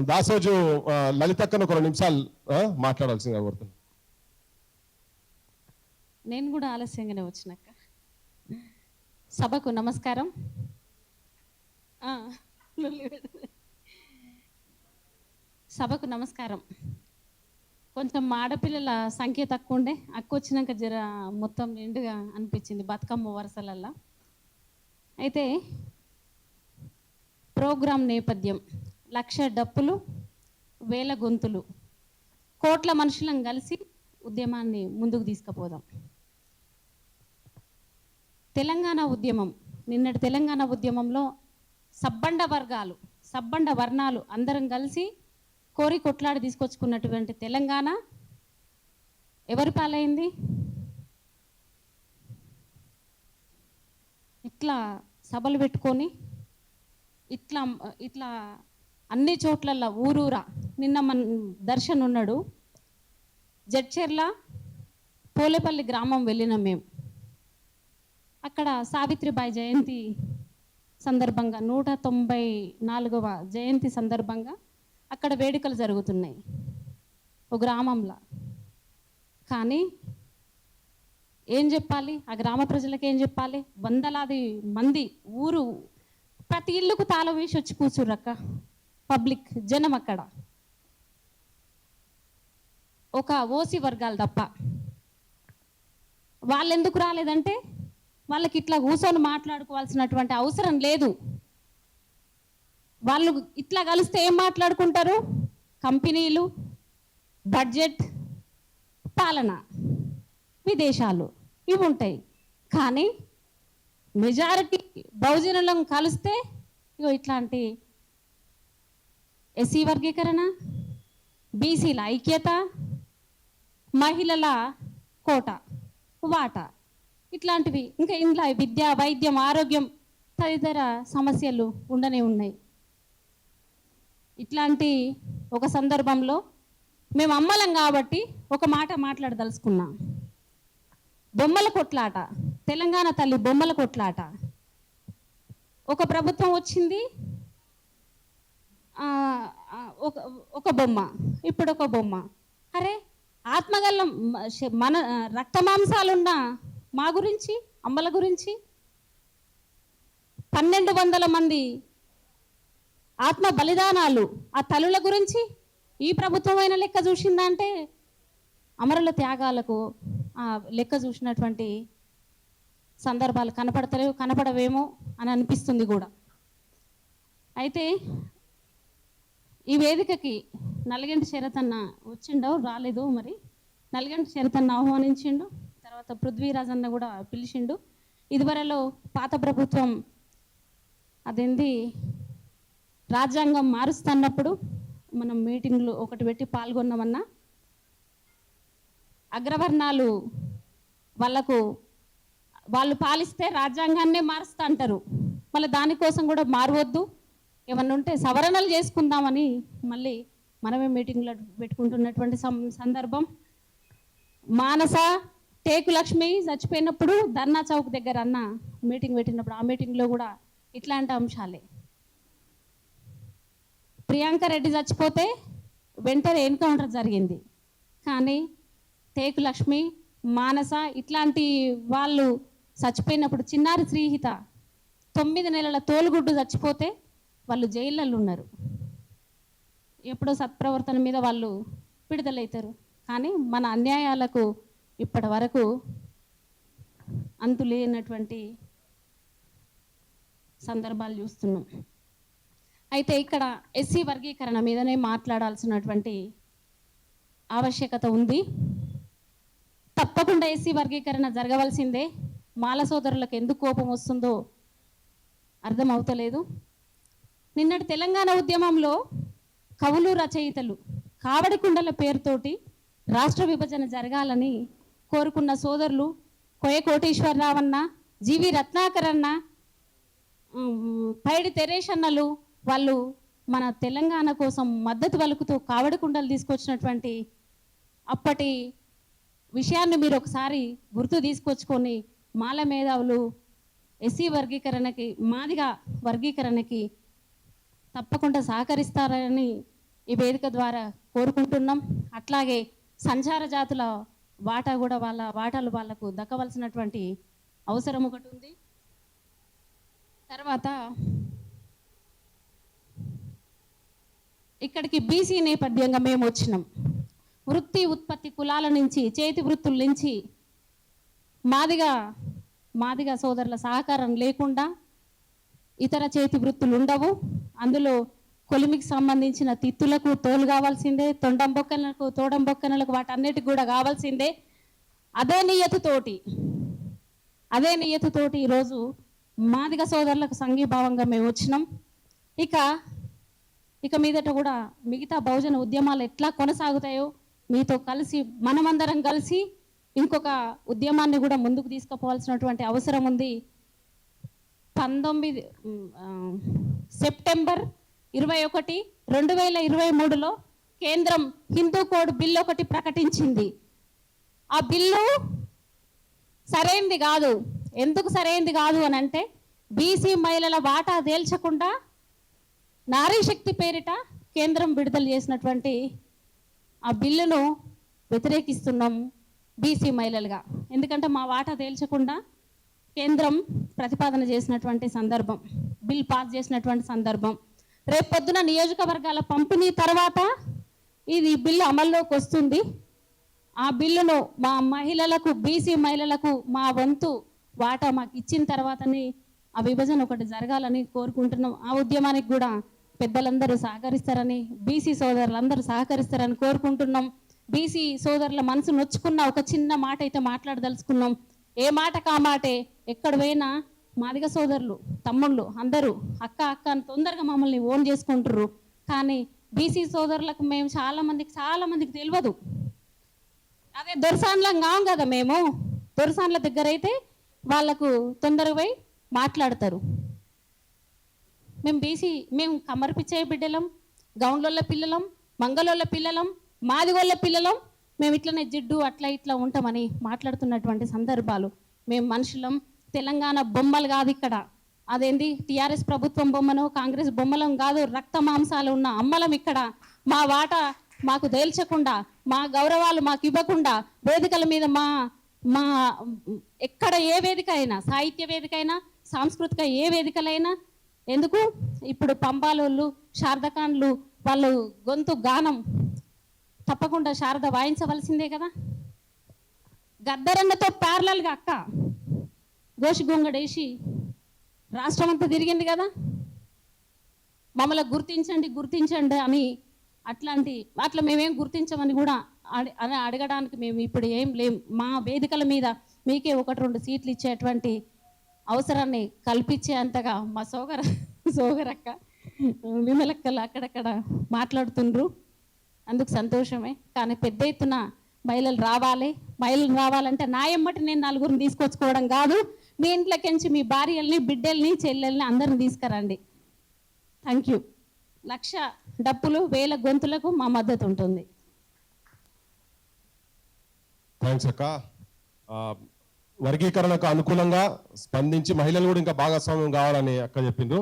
దాసోజు ఆ, లలితక్కను ఒక రెండు నిమిషాలు మాట్లాడాల్సిందిగా కోరుతున్నాను. నేను కూడా ఆలస్యంగానే వచ్చినాక సభకు నమస్కారం. ఆ, సభకు నమస్కారం. కొంచెం ఆడపిల్లల సంఖ్య తక్కువ ఉండే అక్క వచ్చినాక జర మొత్తం నిండుగా అనిపించింది బతుకమ్మ వరుసలల్లా. అయితే ప్రోగ్రాం నేపథ్యం. లక్ష డప్పులు వేల గొంతులు. కోట్ల మనుషులను కలిసి ఉద్యమాన్ని ముందుకు తీసుకుపోదాం. తెలంగాణ ఉద్యమం నిన్నటి తెలంగాణ ఉద్యమంలో సబ్బండ వర్గాలు సబ్బండ వర్ణాలు అందరం కలిసి కోరి కొట్లాడి తీసుకొచ్చుకున్నటువంటి తెలంగాణ ఎవరి పాలైంది? ఇట్లా సభలు పెట్టుకొని ఇట్లా ఇట్లా అన్ని చోట్లల్లో ఊరూరా. నిన్న మన దర్శన్ ఉన్నాడు. జడ్చెర్ల పోలేపల్లి గ్రామం వెళ్ళినాం మేము. అక్కడ సావిత్రిబాయి జయంతి సందర్భంగా నూట తొంభై నాలుగవ జయంతి సందర్భంగా అక్కడ వేడుకలు జరుగుతున్నాయి. ఒక గ్రామంలో. కానీ ఏం చెప్పాలి? ఆ గ్రామ ప్రజలకు ఏం చెప్పాలి? వందలాది మంది ఊరు ప్రతి ఇల్లుకు తాళం వేసి వచ్చి కూర్చుర్రక్క పబ్లిక్ జనం అక్కడ. ఒక ఓసీ వర్గాలు తప్ప. వాళ్ళు ఎందుకు రాలేదంటే వాళ్ళకి ఇట్లా కూర్చొని మాట్లాడుకోవాల్సినటువంటి అవసరం లేదు. వాళ్ళు ఇట్లా కలిస్తే ఏం మాట్లాడుకుంటారు? కంపెనీలు బడ్జెట్ పాలన. విదేశాలు ఇవి ఉంటాయి. కానీ మెజారిటీ బహుజనులను కలిస్తే ఇగో ఇట్లాంటి ఎస్సీ వర్గీకరణ బీసీల ఐక్యత మహిళల కోట వాటా. ఇట్లాంటివి ఇంకా ఇంట్లో విద్య వైద్యం ఆరోగ్యం తదితర సమస్యలు ఉండనే ఉన్నాయి. ఇట్లాంటి ఒక సందర్భంలో మేము అమ్మలం కాబట్టి ఒక మాట మాట్లాడదలుచుకున్నాం. బొమ్మల కొట్లాట తెలంగాణ తల్లి బొమ్మల కొట్లాట. ఒక ప్రభుత్వం వచ్చింది ఒక ఒక బొమ్మ. ఇప్పుడు ఒక బొమ్మ. అరే ఆత్మగల్ల మన రక్త మాంసాలున్న మా గురించి అమ్మల గురించి? పన్నెండు వందల మంది ఆత్మ బలిదానాలు ఆ తల్లుల గురించి ఈ ప్రభుత్వమైన లెక్క చూసిందంటే అమరుల త్యాగాలకు లెక్క చూసినటువంటి సందర్భాలు కనపడతలేవు కనపడవేమో అని అనిపిస్తుంది కూడా. అయితే ఈ వేదికకి నల్గంటి శరతన్న వచ్చిండో రాలేదు మరి. నల్గంటి శరతన్న ఆహ్వానించిండు తర్వాత పృథ్వీరాజ్ అన్న కూడా పిలిచిండు. ఇదివరలో పాత ప్రభుత్వం అదేంది? రాజ్యాంగం మారుస్తున్నప్పుడు మనం మీటింగ్లు ఒకటి పెట్టి పాల్గొన్నామన్నా అగ్రవర్ణాలు వాళ్ళకు వాళ్ళు పాలిస్తే రాజ్యాంగాన్నే మారుస్తా అంటారు. మళ్ళీ దానికోసం కూడా మారవద్దు. ఏమన్నా ఉంటే సవరణలు చేసుకుందామని మళ్ళీ మనమే మీటింగ్లో పెట్టుకుంటున్నటువంటి సం- సందర్భం. మానస టేకు లక్ష్మి చచ్చిపోయినప్పుడు ధర్నా చౌక్ దగ్గర అన్న మీటింగ్ పెట్టినప్పుడు ఆ మీటింగ్లో కూడా ఇట్లాంటి అంశాలే. ప్రియాంక రెడ్డి చచ్చిపోతే వెంటనే ఎన్కౌంటర్ జరిగింది. కానీ టేకు లక్ష్మి మానస ఇట్లాంటి వాళ్ళు చచ్చిపోయినప్పుడు చిన్నారి శ్రీహిత తొమ్మిది నెలల తోలుగుడ్డు చచ్చిపోతే వాళ్ళు జైళ్ళల్లో ఉన్నారు ఎప్పుడో సత్ప్రవర్తన మీద వాళ్ళు విడుదలవుతారు కానీ మన అన్యాయాలకు ఇప్పటి వరకు అంతు లేనటువంటి సందర్భాలు చూస్తున్నాం. అయితే ఇక్కడ ఎస్సీ వర్గీకరణ మీదనే మాట్లాడాల్సినటువంటి ఆవశ్యకత ఉంది. తప్పకుండా ఎస్సీ వర్గీకరణ జరగవలసిందే. మాల సోదరులకు ఎందుకు కోపం వస్తుందో అర్థం అవుతలేదు నిన్నటి తెలంగాణ ఉద్యమంలో కవులు రచయితలు కావడికుండల పేరుతోటి రాష్ట్ర విభజన జరగాలని కోరుకున్న సోదరులు కోయ కోటేశ్వరరావన్న జీవి రత్నాకరన్న పైడి తెరేషన్నలు వాళ్ళు మన తెలంగాణ కోసం మద్దతు వలుకుతూ కావడికుండలు తీసుకొచ్చినటువంటి అప్పటి విషయాన్ని మీరు ఒకసారి గుర్తు తీసుకొచ్చుకొని మాల మేధావులు ఎస్సీ వర్గీకరణకి మాదిగా వర్గీకరణకి తప్పకుండా సహకరిస్తారని ఈ వేదిక ద్వారా కోరుకుంటున్నాం. అట్లాగే సంచార జాతుల వాటా కూడా వాళ్ళ వాటాలు వాళ్ళకు దక్కవలసినటువంటి అవసరం ఒకటి ఉంది. తర్వాత ఇక్కడికి బీసీ నేపథ్యంగా మేము వచ్చినాం. వృత్తి ఉత్పత్తి కులాల నుంచి చేతి వృత్తుల నుంచి మాదిగా మాదిగా సోదరుల సహకారం లేకుండా ఇతర చేతి వృత్తులు ఉండవు. అందులో కొలిమికి సంబంధించిన తిత్తులకు తోలు కావాల్సిందే తొండం తోడంబొక్కనలకు తోడం బొక్కనలకు వాటన్నిటికి కూడా కావాల్సిందే. అదే నియతతోటి అదే నియతతోటి ఈరోజు మాదిగ సోదరులకు సంఘీభావంగా మేము వచ్చినాం. ఇక ఇక మీదట కూడా మిగతా బహుజన ఉద్యమాలు ఎట్లా కొనసాగుతాయో మీతో కలిసి మనమందరం కలిసి ఇంకొక ఉద్యమాన్ని కూడా ముందుకు తీసుకుపోవాల్సినటువంటి అవసరం ఉంది. పంతొమ్మిది సెప్టెంబర్ ఇరవై ఒకటి రెండు వేల ఇరవై మూడులో కేంద్రం హిందూ కోడ్ బిల్ ఒకటి ప్రకటించింది. ఆ బిల్లు సరైంది కాదు. ఎందుకు సరైంది కాదు అని అంటే బీసీ మహిళల వాటా తేల్చకుండా నారీశక్తి పేరిట కేంద్రం విడుదల చేసినటువంటి ఆ బిల్లును వ్యతిరేకిస్తున్నాం బీసీ మహిళలుగా. ఎందుకంటే మా వాటా తేల్చకుండా కేంద్రం ప్రతిపాదన చేసినటువంటి సందర్భం బిల్ పాస్ చేసినటువంటి సందర్భం. రేపు పొద్దున నియోజకవర్గాల పంపిణీ తర్వాత ఇది బిల్లు అమల్లోకి వస్తుంది. ఆ బిల్లును మా మహిళలకు బీసీ మహిళలకు మా వంతు వాటా మాకు ఇచ్చిన తర్వాతనే ఆ విభజన ఒకటి జరగాలని కోరుకుంటున్నాం. ఆ ఉద్యమానికి కూడా పెద్దలందరూ సహకరిస్తారని బీసీ సోదరులందరూ సహకరిస్తారని కోరుకుంటున్నాం. బీసీ సోదరుల మనసు నొచ్చుకున్న ఒక చిన్న మాట అయితే మాట్లాడదలుచుకున్నాం. ఏ మాట కా మాటే? ఎక్కడ పోయినా మాదిగ సోదరులు తమ్ముళ్ళు అందరూ అక్క అక్క అని తొందరగా మమ్మల్ని ఓన్ చేసుకుంటారు కానీ బీసీ సోదరులకు మేము చాలా మందికి చాలా మందికి తెలియదు అదే దొరసాన్లం కాం కదా మేము. దొరసాన్ల దగ్గర అయితే వాళ్ళకు తొందరగా పోయి మాట్లాడతారు. మేము బీసీ మేము కమ్మరిపిచ్చే బిడ్డలం గౌండ్ల పిల్లలం మంగళోళ్ళ పిల్లలం మాదిగోళ్ళ పిల్లలం మేము ఇట్లనే జిడ్డు అట్లా ఇట్లా ఉంటామని మాట్లాడుతున్నటువంటి సందర్భాలు. మేము మనుషులం తెలంగాణ బొమ్మలు కాదు ఇక్కడ. అదేంది? టిఆర్ఎస్ ప్రభుత్వం బొమ్మను కాంగ్రెస్ బొమ్మలం కాదు రక్త మాంసాలు ఉన్న అమ్మలం ఇక్కడ. మా వాట మాకు తేల్చకుండా మా గౌరవాలు మాకు ఇవ్వకుండా వేదికల మీద మా మా ఎక్కడ ఏ వేదిక అయినా సాహిత్య వేదిక అయినా సాంస్కృతిక ఏ వేదికలైనా ఎందుకు? ఇప్పుడు పంబాలోళ్ళు శారదకాన్లు వాళ్ళు గొంతు గానం తప్పకుండా శారద వాయించవలసిందే కదా? గద్దరన్నతో ప్యారలల్గా అక్క. గోషి గొంగడేసి రాష్ట్రం అంతా తిరిగింది కదా? మమ్మల్ని గుర్తించండి గుర్తించండి అని అట్లాంటి అట్లా మేమేం గుర్తించమని కూడా అని అడగడానికి మేము ఇప్పుడు ఏం లేం. మా వేదికల మీద మీకే ఒకటి రెండు సీట్లు ఇచ్చేటువంటి అవసరాన్ని కల్పించే అంతగా మా సోగర సోగరక్క విమలక్కలు అక్కడక్కడ మాట్లాడుతుండ్రు. అందుకు సంతోషమే. కానీ పెద్ద ఎత్తున మహిళలు రావాలి. మహిళలు రావాలంటే నా ఎమ్మటి నేను నలుగురిని తీసుకొచ్చుకోవడం కాదు. మీ ఇంట్లోకించి మీ భార్యల్ని బిడ్డల్ని చెల్లెల్ని అందరిని తీసుకురండి. థ్యాంక్ యూ లక్ష డప్పులు వేల గొంతులకు మా మద్దతు ఉంటుంది. థ్యాంక్స్ అక్క. వర్గీకరణకు అనుకూలంగా స్పందించి మహిళలు కూడా ఇంకా భాగస్వామ్యం కావాలని అక్క చెప్పిండ్రు.